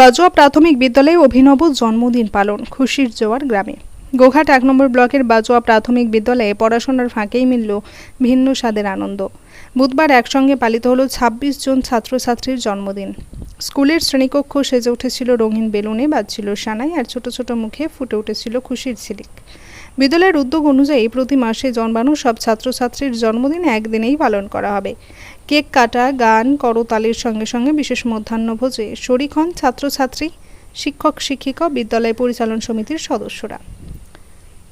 বাজুয়া প্রাথমিক বিদ্যালয়ে অভিনব জন্মদিন পালন, খুশির জোয়ার গ্রামে। গোঘাট এক নম্বর ব্লকের বাজোয়া প্রাথমিক বিদ্যালয়ে পড়াশোনার ফাঁকেই মিলল ভিন্ন স্বাদের আনন্দ। বুধবার একসঙ্গে পালিত হলো ছাব্বিশ জন ছাত্রছাত্রীর জন্মদিন। স্কুলের শ্রেণীকক্ষ সেজে উঠেছিল রঙিন বেলুনে, বাজছিল সানাই আর ছোট ছোট মুখে ফুটে উঠেছিল খুশির ঝিলিক বিদ্যালয়ের উদ্যোগ অনুযায়ী প্রতি মাসে জন্মানো সব ছাত্রছাত্রীর জন্মদিন একদিনেই পালন করা হবে। কেক কাটা, গান, করতালির সঙ্গে সঙ্গে বিশেষ মধ্যাহ্নভোজে শরিক হন ছাত্রছাত্রী, শিক্ষক, শিক্ষিকা, বিদ্যালয় পরিচালন সমিতির সদস্যরা।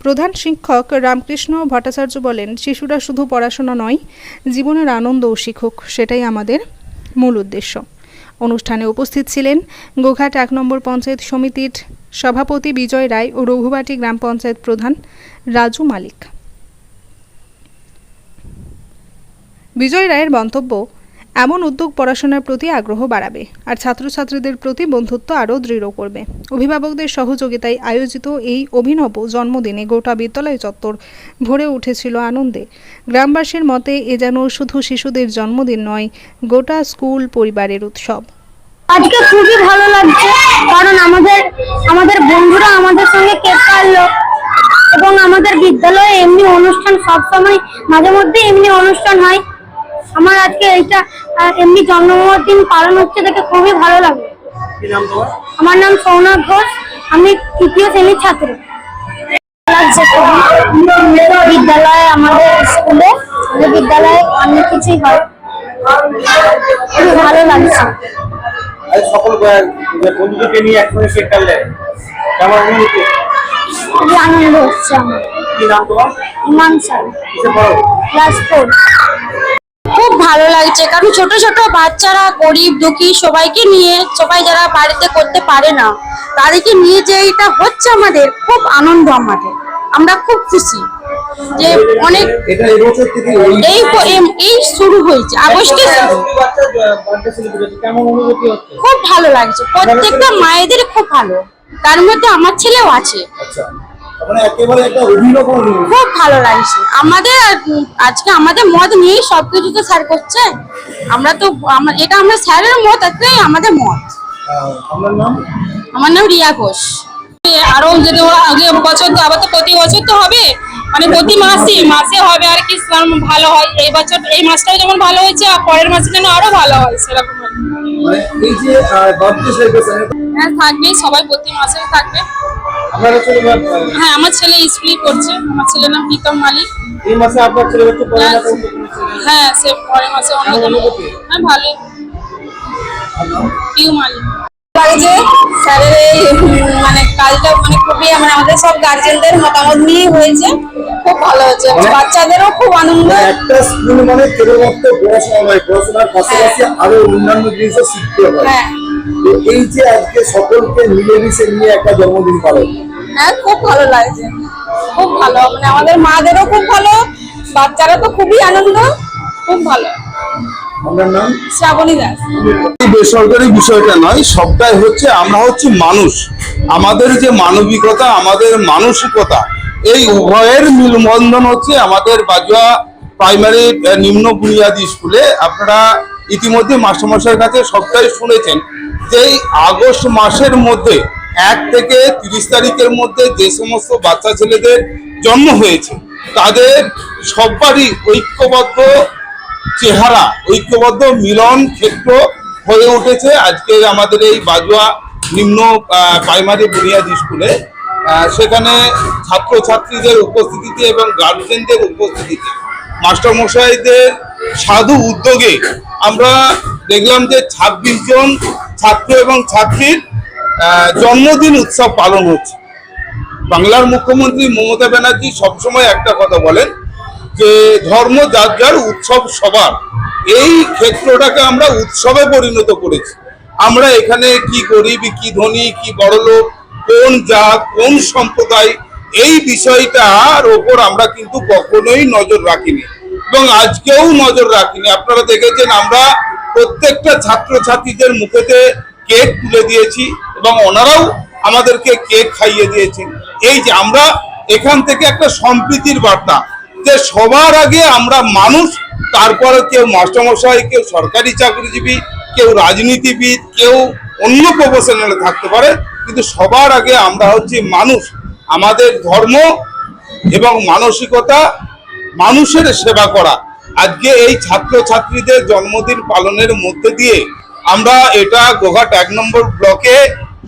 প্রধান শিক্ষক রামকৃষ্ণ ভট্টাচার্য বলেন, শিশুরা শুধু পড়াশোনা নয়, জীবনের আনন্দও শিখুক, সেটাই আমাদের মূল উদ্দেশ্য। অনুষ্ঠানে উপস্থিত ছিলেন গোঘাট এক নম্বর পঞ্চায়েত সমিতির সভাপতি বিজয় রায় ও রঘুবাটি গ্রাম পঞ্চায়েত প্রধান রাজু মালিক। বিজয় রায়ের মন্তব্য এমন উদ্যোগ পড়াশোনার প্রতি আগ্রহ বাড়াবে, আর ছাত্রছাত্রীদের প্রতি বন্ধুত্ব আরও দৃঢ় করবে। অভিভাবকদের সহযোগিতায় আয়োজিত এই অভিনব জন্মদিনে গোটা বিদ্যালয় চত্বর ভরে উঠেছিল আনন্দে। গ্রামবাসীর মতে, এ যেন শুধু শিশুদের জন্মদিন নয়, গোটা স্কুল পরিবারের উৎসব। আজকে খুবই ভালো লাগছে, কারণ আমাদের আমাদের বন্ধুরা আমাদের সঙ্গে কেক কাটলো, এবং আমাদের বিদ্যালয়ে এমনি অনুষ্ঠান সবসময়, মাঝে মধ্যে এমনি অনুষ্ঠান হয়। আমার আজকে এইটা এমনি জন্মদিন পালন হচ্ছে দেখে খুবই ভালো লাগে আমার নাম সৌনক ঘোষ আমি তৃতীয় শ্রেণির ছাত্র। লাগছে বিদ্যালয়ে আমাদের স্কুলে বিদ্যালয়ে অনেক কিছুই হয়। খুবই ভালো লাগছে। সকল বন্ধুদেরকে নিয়ে একসঙ্গে কেক কাটলে কেমন অনুভূতি খুবই আনন্দ হচ্ছে আমার। কি নাম তোমার? ইমান স্যার ক্লাস ফোর ভালো লাগছে। কারণ ছোট ছোট বাচ্চারা গরিব দুঃখী সবাইকে নিয়ে সবাই যারা বাড়িতে করতে পারে না তাদেরকে নিয়ে যে এটা হচ্ছে আমাদের খুব আনন্দ আমাদের। আমরা খুব খুশি যে অনেক এই এই শুরু হয়েছে আগস্টে খুব ভালো লাগছে প্রত্যেকটা মায়েদের খুব ভালো। তার মধ্যে আমার ছেলেও আছে। মানে একেবারে একটা অভিনব অনুভূতি খুব ভালো লাগছে। আমাদের আজকে আমাদের মত নিয়েই সবকিছু তো স্যার করছে আমরা তো এটা আমরা স্যারের মত একটাই আমাদের মত আমার নাম রিয়া ঘোষ। আরও যদি ওরা আগে বছর তো আবার তো প্রতি বছর তো হবে। মানে প্রতি মাসে মাসে হবে আর কি ভালো হয়। এই বছর এই মাসটাও যেমন ভালো হয়েছে আর পরের মাসে যেন আরও ভালো হয় সেরকম। হ্যাঁ থাকবে সবাই প্রতি মাসে থাকবে। হ্যাঁ আমার ছেলে স্কুলে করছে আমার ছেলের নাম প্রীতম মালিক। এই মাসে আপনার ছেলে হচ্ছে হ্যাঁ সে পরের মাসে অনুভূতি? হ্যাঁ ভালো। পিউ মালিক। স্যারের এই মানে কাজটা মানে খুবই মানে আমাদের সব গার্জেনদের মতামত নিয়ে হয়েছে। খুব ভালো হয়েছে। মানে- বাচ্চাদেরও খুব আনন্দ। মানে একটা স্কুল মানে কেবলমাত্র পড়াশোনা নয় পড়াশোনার পাশাপাশি আরও অন্যান্য জিনিসও শিখতে হ্যাঁ। তো এই যে আজকে সকলকে মিলেমিশে নিয়ে একটা জন্মদিন পালন। হ্যাঁ খুব ভালো লাগছে। খুব ভালো। মানে আমাদের মাদেরও খুব ভালো বাচ্চারা তো খুবই আনন্দ। খুব ভালো। আপনার নাম? শ্রাবণী দাস। বেসরকারি বিষয়টা নয় সবটাই হচ্ছে আমরা হচ্ছে মানুষ। আমাদের যে মানবিকতা আমাদের মানসিকতা এই উভয়ের মিলবন্ধন হচ্ছে আমাদের বাজুয়া প্রাইমারি নিম্ন বুনিয়াদী স্কুলে। আপনারা ইতিমধ্যে মাস্টারমশাইয়ের কাছে সবটাই শুনেছেন। যে এই আগস্ট মাসের মধ্যে, এক থেকে তিরিশ তারিখের মধ্যে যে সমস্ত বাচ্চা ছেলেদের জন্ম হয়েছে, তাদের সবারই ঐক্যবদ্ধ চেহারা, ঐক্যবদ্ধ মিলন ক্ষেত্র হয়ে উঠেছে আজকে আমাদের এই বাজুয়া নিম্ন প্রাইমারি বুনিয়াদী স্কুলে। সেখানে ছাত্রছাত্রীদের উপস্থিতিতে এবং গার্জেনদের উপস্থিতিতে মাস্টারমশাইদের সাধু উদ্যোগে আমরা দেখলাম যে ছাব্বিশ জন ছাত্র এবং ছাত্রীর জন্মদিন উৎসব পালন হচ্ছে। বাংলার মুখ্যমন্ত্রী মমতা ব্যানার্জি সবসময় একটা কথা বলেন যে, ধর্ম যার যার উৎসব সবার। এই ক্ষেত্রটাকে আমরা উৎসবে পরিণত করেছি। আমরা এখানে কি গরিব, কি ধনী, কি বড়লোক, কোন জাত, কোন সম্প্রদায়, এই বিষয়টার ওপর আমরা কিন্তু কখনোই নজর রাখিনি। এবং আজকেও নজর রাখিনি। আপনারা দেখেছেন আমরা প্রত্যেকটা ছাত্রছাত্রীদের মুখেতে কেক তুলে দিয়েছি এবং ওনারাও আমাদেরকে কেক খাইয়ে দিয়েছেন। এই যে আমরা এখান থেকে একটা সম্প্রীতির বার্তা যে সবার আগে আমরা মানুষ, তারপরে কেউ মাস্টারমশাই, কেউ সরকারি চাকরিজীবী, কেউ রাজনীতিবিদ, কেউ অন্য প্রফেশনালে থাকতে পারে, কিন্তু সবার আগে আমরা হচ্ছি মানুষ। আমাদের ধর্ম এবং মানসিকতা মানুষের সেবা করা। আজকে এই ছাত্র ছাত্রীদের জন্মদিন পালনের মধ্যে দিয়ে আমরা এটা গোঘাট এক নম্বর ব্লকে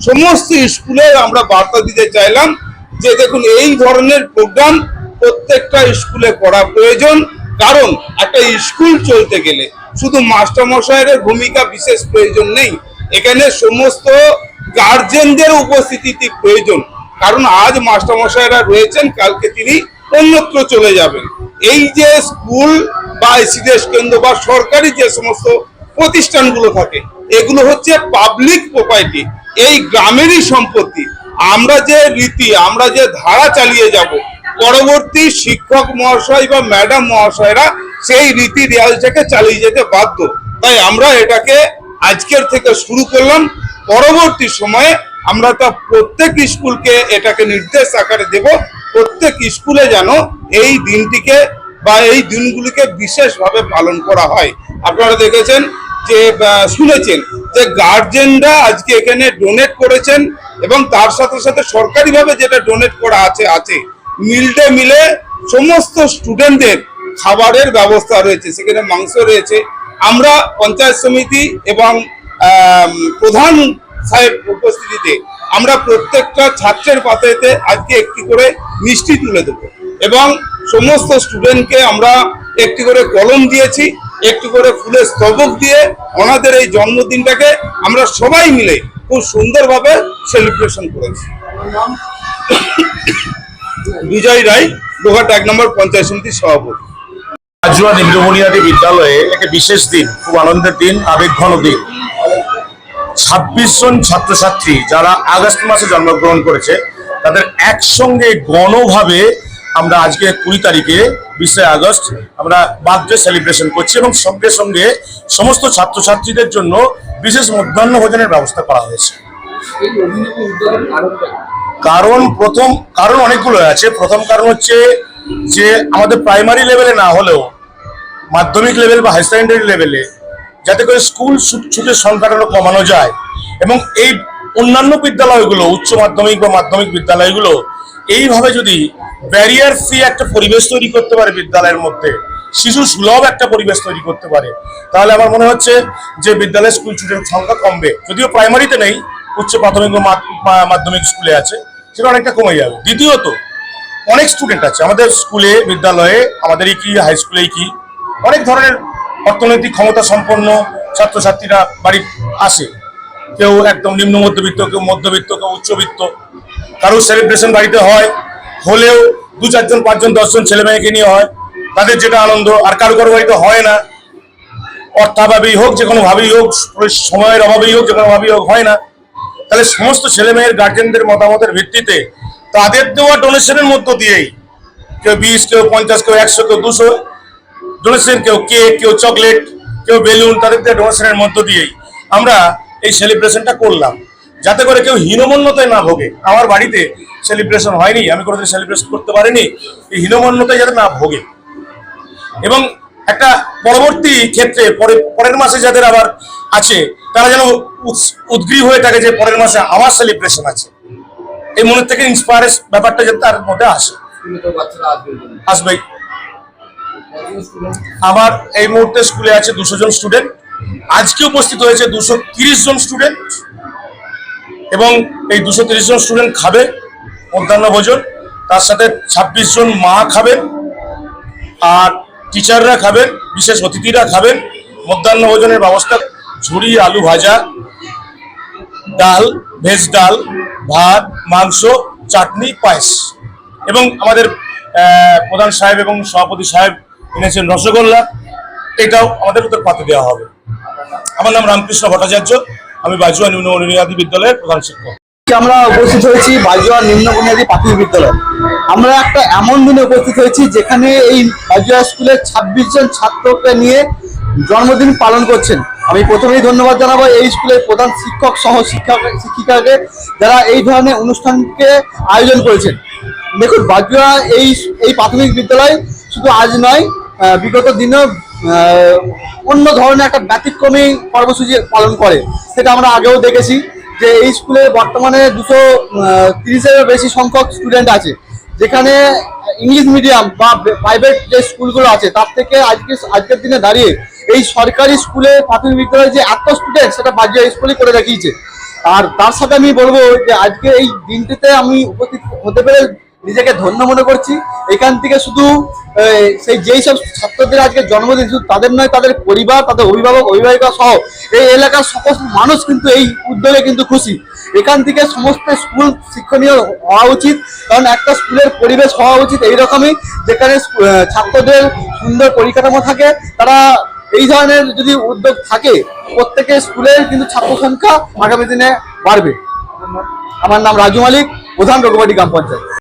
সমস্ত স্কুলে আমরা বার্তা দিতে চাইলাম যে দেখুন, এই ধরনের প্রোগ্রাম প্রত্যেকটা স্কুলে করা প্রয়োজন। কারণ একটা স্কুল চলতে গেলে শুধু মাস্টারমশাইয়ের ভূমিকা বিশেষ প্রয়োজন নেই। এখানে সমস্ত গার্জেনদের উপস্থিতি প্রয়োজন। কারণ আজ মাস্টারমশাইরা রয়েছেন, কালকে তিনি অন্যত্র চলে যাবেন। এই যে স্কুল বা এসিদেশ কেন্দ্র বা সরকারি যে সমস্ত প্রতিষ্ঠানগুলো থাকে, এগুলো হচ্ছে পাবলিক প্রপার্টি এই গ্রামেরই সম্পত্তি। আমরা যে রীতি, আমরা যে ধারা চালিয়ে যাব, পরবর্তী শিক্ষক মহাশয় বা ম্যাডাম মহাশয়রা সেই রীতি রেওয়াজটাকে চালিয়ে যেতে বাধ্য। তাই আমরা এটাকে আজকের থেকে শুরু করলাম। পরবর্তী সময়ে আমরা তা প্রত্যেক স্কুলকে এটাকে নির্দেশ আকারে দেব, প্রত্যেক স্কুলে যেন এই দিনটিকে বা এই দিনগুলিকে বিশেষভাবে পালন করা হয়। আপনারা দেখেছেন যে শুনেছেন যে গার্জেনরা আজকে এখানে ডোনেট করেছেন এবং তার সাথে সাথে সরকারিভাবে যেটা ডোনেট করা আছে আছে। ডে মিলে সমস্ত স্টুডেন্টদের খাবারের ব্যবস্থা রয়েছে। সেখানে মাংস রয়েছে। আমরা পঞ্চায়েত সমিতি এবং প্রধান সাহেব উপস্থিতিতে আমরা প্রত্যেকটা ছাত্রের পাতাতে আজকে একটি করে মিষ্টি তুলে দেবো। এবং সমস্ত স্টুডেন্টকে আমরা একটি করে কলম দিয়েছি, একটি করে ফুলের স্তবক দিয়ে ওনাদের এই জন্মদিনটাকে আমরা সবাই মিলে খুব সুন্দরভাবে সেলিব্রেশন করেছি। বিজয় রায় গোঘাট এক নম্বর পঞ্চায়েত সমিতির সভাপতি। রাজুয়া নিম্ন বুনিয়াদী বিদ্যালয়ে একটা বিশেষ দিন, খুব আনন্দের দিন, আবেগঘন দিন। ছাব্বিশ জন ছাত্রছাত্রী যারা আগস্ট মাসে জন্মগ্রহণ করেছে, তাদের একসঙ্গে গণভাবে আমরা আজকে কুড়ি তারিখে বিশে আগস্ট আমরা বার্থডে সেলিব্রেশন করছি এবং সঙ্গে সঙ্গে সমস্ত ছাত্রছাত্রীদের জন্য বিশেষ মধ্যাহ্ন ভোজনের ব্যবস্থা করা হয়েছে। কারণ প্রথম, কারণ অনেকগুলো আছে। প্রথম কারণ হচ্ছে যে আমাদের প্রাইমারি লেভেলে না হলেও মাধ্যমিক লেভেল বা হাই সেকেন্ডারি লেভেলে যাতে করে স্কুল ছুট- ছুটের সংখ্যাটা কমানো যায় এবং এই অন্যান্য বিদ্যালয়গুলো, উচ্চ মাধ্যমিক বা মাধ্যমিক বিদ্যালয়গুলো এইভাবে যদি ব্যারিয়ার ফ্রি একটা পরিবেশ তৈরি করতে পারে বিদ্যালয়ের মধ্যে, শিশু সুলভ একটা পরিবেশ তৈরি করতে পারে, তাহলে আমার মনে হচ্ছে যে বিদ্যালয় স্কুল ছুটের সংখ্যা কমবে। যদিও প্রাইমারিতে নেই, উচ্চ প্রাথমিক ও মাধ্যমিক স্কুলে আছে, সেটা অনেকটা কমে যাবে। দ্বিতীয়ত, অনেক স্টুডেন্ট আছে, আমাদের স্কুলে বিদ্যালয়ে, আমাদের কি হাই স্কুলে কি, অনেক ধরনের অর্থনৈতিক ক্ষমতা সম্পন্ন ছাত্রছাত্রীরা বাড়ি আসে। কেউ একদম নিম্ন মধ্যবিত্ত, কেউ মধ্যবিত্ত, কেউ উচ্চবিত্ত কারও সেলিব্রেশন বাড়িতে হয়, হলেও দু চারজন, পাঁচজন, দশজন ছেলে মেয়েকে নিয়ে হয়, তাদের যেটা আনন্দ, আর কারও কারও বাড়িতে হয় না। অর্থাভাবেই হোক যে কোনোভাবেই হোক, সময়ের অভাবেই হোক যে কোনো ভাবেই হোক, হয় না। তাহলে সমস্ত ছেলে মেয়ের গার্জেনদের মতামতের ভিত্তিতে তাদের দেওয়া ডোনেশনের মধ্য দিয়েই কেউ বিশ, কেউ পঞ্চাশ, কেউ একশো, কেউ দুশো ডোনেশন কেউ কেক কেউ চকলেট কেউ বেলুন, তাদের দেওয়া ডোনেশনের মধ্য দিয়েই আমরা এই সেলিব্রেশনটা করলাম। যাতে করে কেউ হীনমন্যতায় না ভোগে। আমার বাড়িতে সেলিব্রেশন হয়নি, আমি কোনোদিন সেলিব্রেশন করতে পারিনি, এই হীনমন্যতায় যাতে না ভোগে। এবং একটা পরবর্তী ক্ষেত্রে, পরে পরের মাসে যাদের আবার আছে, তারা যেন উদ্গ্রীব হয়ে থাকে যে পরের মাসে আবার সেলিব্রেশন আছে। এই মনের থেকে ইন্সপায়ার ব্যাপারটা যাতে তার মধ্যে আসে। আসবেই আমার এই মুহূর্তে স্কুলে আছে দুশো জন স্টুডেন্ট আজকে উপস্থিত হয়েছে দুশো জন স্টুডেন্ট এবং এই দুশো তিরিশ জন স্টুডেন্ট খাবে মধ্যাহ্ন ভোজন। তার সাথে ছাব্বিশ জন মা খাবেন। আর টিচাররা খাবেন, বিশেষ অতিথিরা খাবেন। মধ্যাহ্ন ভোজনের ব্যবস্থা ঝুড়ি আলু ভাজা, ডাল, ভেজ ডাল, ভাত, মাংস, চাটনি, পায়েস। এবং আমাদের প্রধান সাহেব এবং সভাপতি সাহেব এনেছেন রসগোল্লা। এটাও আমাদের উত্তর পাতে দেওয়া হবে। আমার নাম রামকৃষ্ণ ভট্টাচার্য। আমি বাজুয়া নিম্ন বুনিয়াদী বিদ্যালয়ের প্রধান শিক্ষক। আমরা উপস্থিত হয়েছি বাজুয়া নিম্ন বুনিয়াদী প্রাথমিক বিদ্যালয়। আমরা একটা এমন দিনে উপস্থিত হয়েছি যেখানে এই বাজুয়া স্কুলের ছাব্বিশ জন ছাত্রকে নিয়ে জন্মদিন পালন করছেন। আমি প্রথমেই ধন্যবাদ জানাব এই স্কুলের প্রধান শিক্ষক, সহ শিক্ষক, শিক্ষিকাকে যারা এই ধরনের অনুষ্ঠানকে আয়োজন করেছেন। দেখুন, বাজুয়া এই এই প্রাথমিক বিদ্যালয় শুধু আজ নয় বিগত দিনেও অন্য ধরনের একটা ব্যতিক্রমী কর্মসূচি পালন করে। সেটা আমরা আগেও দেখেছি যে এই স্কুলে বর্তমানে দুশো তিরিশের বেশি সংখ্যক স্টুডেন্ট আছে। যেখানে ইংলিশ মিডিয়াম বা প্রাইভেট যে স্কুলগুলো আছে, তার থেকে আজকে, আজকের দিনে দাঁড়িয়ে এই সরকারি স্কুলে প্রাথমিক বিদ্যালয়ে যে এত স্টুডেন্ট সেটা বাজে স্কুলই করে দেখিয়েছে। আর তার সাথে আমি বলব যে আজকে এই দিনটিতে আমি উপস্থিত হতে পেরে নিজেকে ধন্য মনে করছি। এখান থেকে শুধু সেই যেই সব ছাত্রদের আজকে জন্মদিন, শুধু তাদের নয়, তাদের পরিবার, তাদের অভিভাবক, অভিভাবিকা সহ এই এলাকার সমস্ত মানুষ কিন্তু এই উদ্যোগে কিন্তু খুশি। এখান থেকে সমস্ত স্কুল শিক্ষণীয় হওয়া উচিত, কারণ একটা স্কুলের পরিবেশ হওয়া উচিত এইরকমই, যেখানে ছাত্রদের সুন্দর পরিকাঠামো থাকে, তারা এই ধরনের যদি উদ্যোগ থাকে, প্রত্যেকের স্কুলের কিন্তু ছাত্র সংখ্যা আগামী দিনে বাড়বে। আমার নাম রাজু মালিক, প্রধান রঘুবাড়ি গ্রাম পঞ্চায়েত।